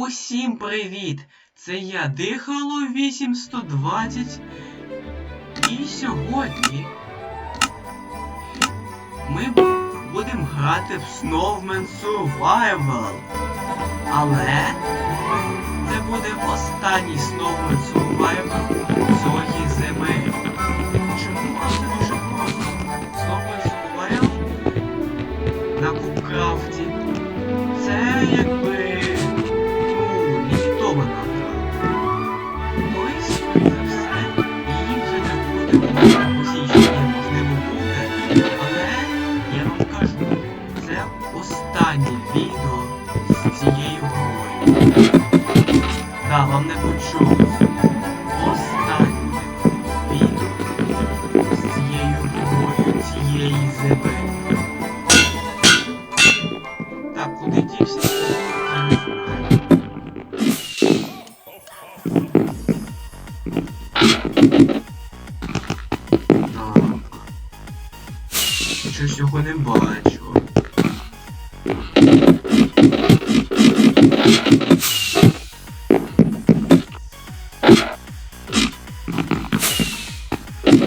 Усім привіт! Це я Дихало 8120. І сьогодні ми будемо грати в Snowman Survival. Але це буде останній Snowman Survival цієї зими. Останнє відео з цією грою. Да, вам не почулося.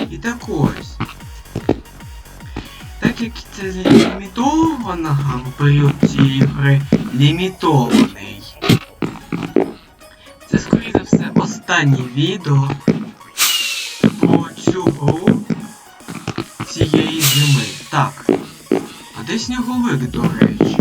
І так ось. Так як це лімітована період цієї гри лімітований. Це, скоріше за все, останнє відео де сніговик, до речі?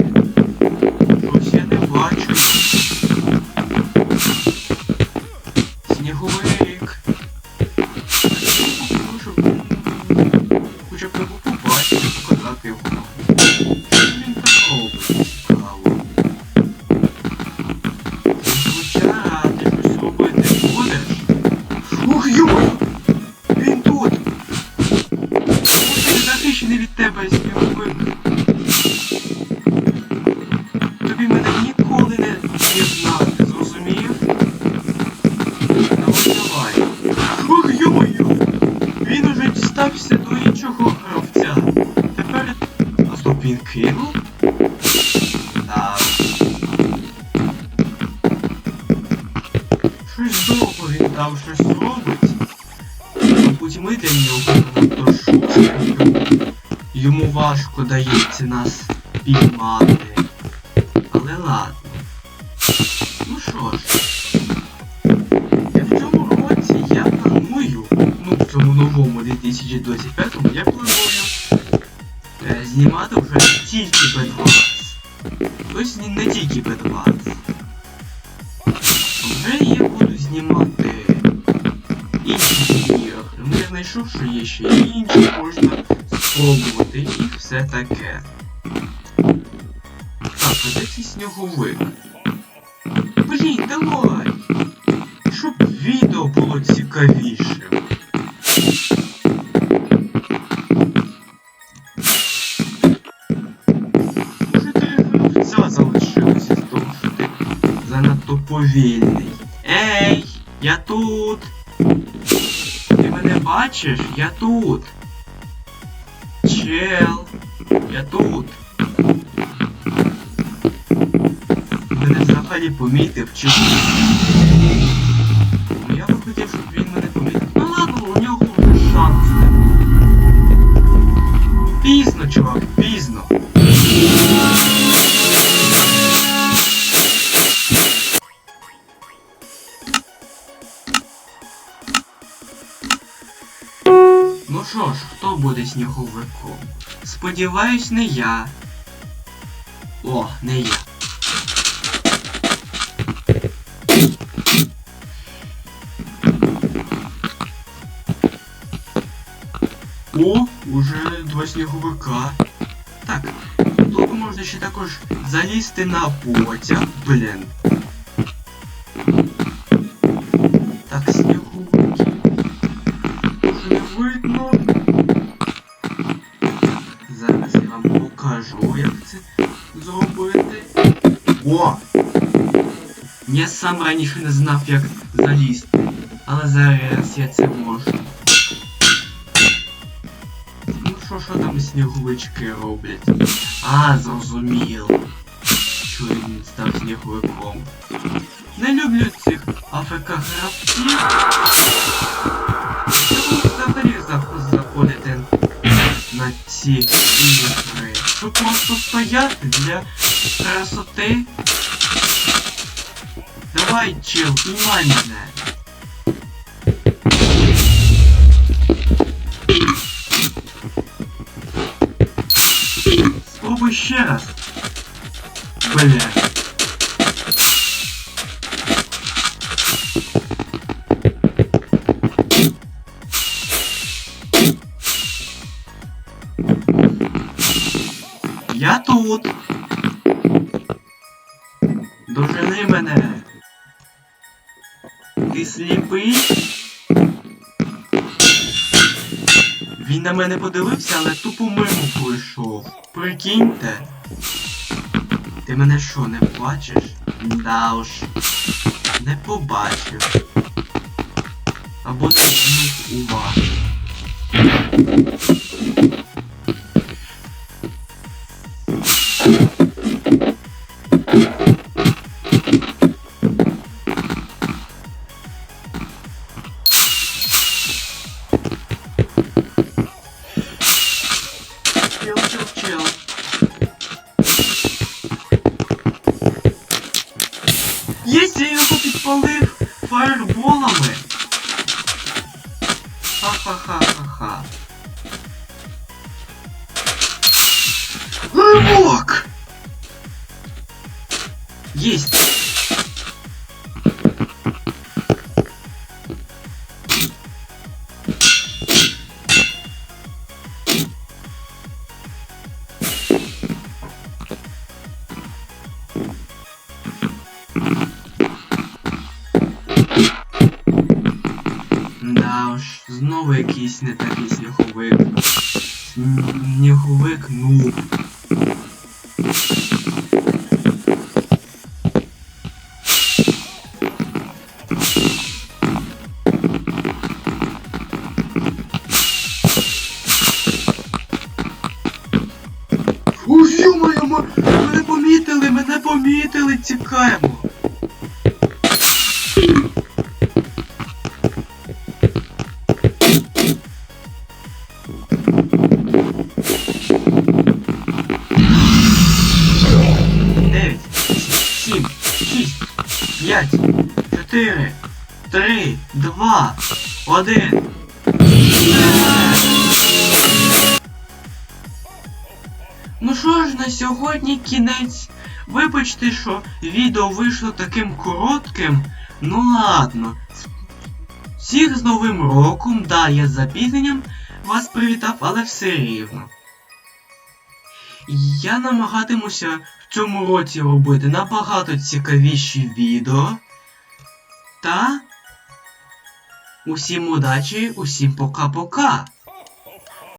Він? Так. Щось довго він там щось робить. Мабуть, ми для нього надто шустрі. Йому важко дається нас піймати. Але ладно. Ну що ж. Я в цьому році я планую, ну в цьому новому 2025-му я ігри. Ну я знайшов, що є ще інші, можна спробувати і все таке. Так, а де цей сніговик? Блін, давай! Щоб відео було цікавішим. Може три гравця залишилося з того, що ти занадто повільний. Мене бачиш? Я тут. Чел, я тут. Мене взагалі помітив чи? Ну, Я би хотів, щоб він мене помітив. Ну ладно, у нього вже шанс. Пізно, чувак, хто буде сніговиком? Сподіваюсь, не я. О, не я. О, уже два сніговика. Так, тут можна ще також залізти на потяг, блін. Зараз я вам покажу, як це зробити. О! Я сам раніше не знав, як залізти. Але зараз я це можу. Ну що, що там сніговички роблять? А, зрозуміло. що він став сніговиком. Не люблю цих АФК гравців. Ці ігри? Тут просто стояти для красоти. Давай, чел, піймай мене. Спробуй ще раз. Бля. Дожени мене. Ти сліпий? Він на мене подивився, але тупо мимо пройшов. Прикиньте. Ти мене що, не бачиш? Да уж. Не побачив. Або ти звернув увагу. Да уж, знову якийсь не такий сніговик. Сніговик нуб. Ух, ё-моё, мене помітили, мене помітили, тікаємо. 4, 3, 2, 1. Ну що ж, на сьогодні кінець. Вибачте, що відео вийшло таким коротким. Ну ладно. Всіх з Новим роком, да, я з запізненням вас привітав, але все рівно. Я намагатимуся в цьому році робити набагато цікавіші відео. Та усім удачі, усім пока-пока.